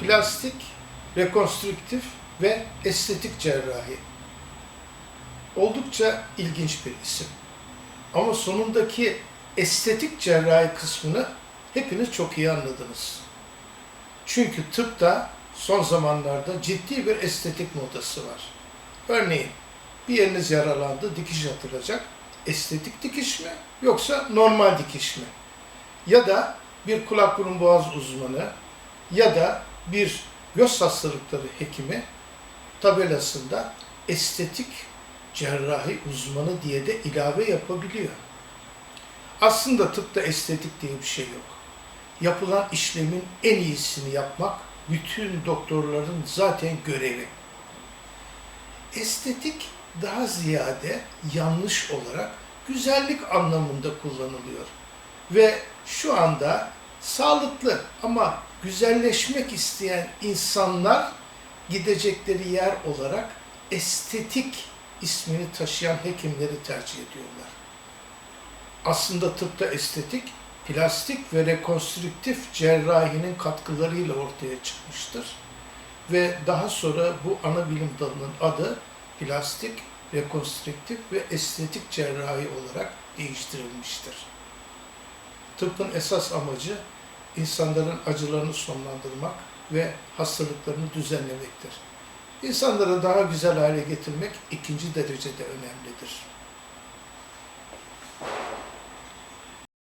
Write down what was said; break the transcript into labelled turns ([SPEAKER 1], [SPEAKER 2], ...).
[SPEAKER 1] plastik, rekonstrüktif ve estetik cerrahi. Oldukça ilginç bir isim. Ama sonundaki estetik cerrahi kısmını hepiniz çok iyi anladınız. Çünkü tıpta son zamanlarda ciddi bir estetik modası var. Örneğin bir yeriniz yaralandı, dikiş atılacak. Estetik dikiş mi yoksa normal dikiş mi? Ya da bir kulak burun boğaz uzmanı ya da bir göz hastalıkları hekimi tabelasında estetik cerrahi uzmanı diye de ilave yapabiliyor. Aslında tıpta estetik diye bir şey yok. Yapılan işlemin en iyisini yapmak bütün doktorların zaten görevi. Estetik daha ziyade yanlış olarak güzellik anlamında kullanılıyor. Ve şu anda sağlıklı ama güzelleşmek isteyen insanlar gidecekleri yer olarak estetik ismini taşıyan hekimleri tercih ediyorlar. Aslında tıpta estetik, plastik ve rekonstrüktif cerrahinin katkılarıyla ortaya çıkmıştır. Ve daha sonra bu ana bilim dalının adı plastik, rekonstrüktif ve estetik cerrahi olarak değiştirilmiştir. Tıbbın esas amacı insanların acılarını sonlandırmak ve hastalıklarını düzenlemektir. İnsanları daha güzel hale getirmek ikinci derecede önemlidir.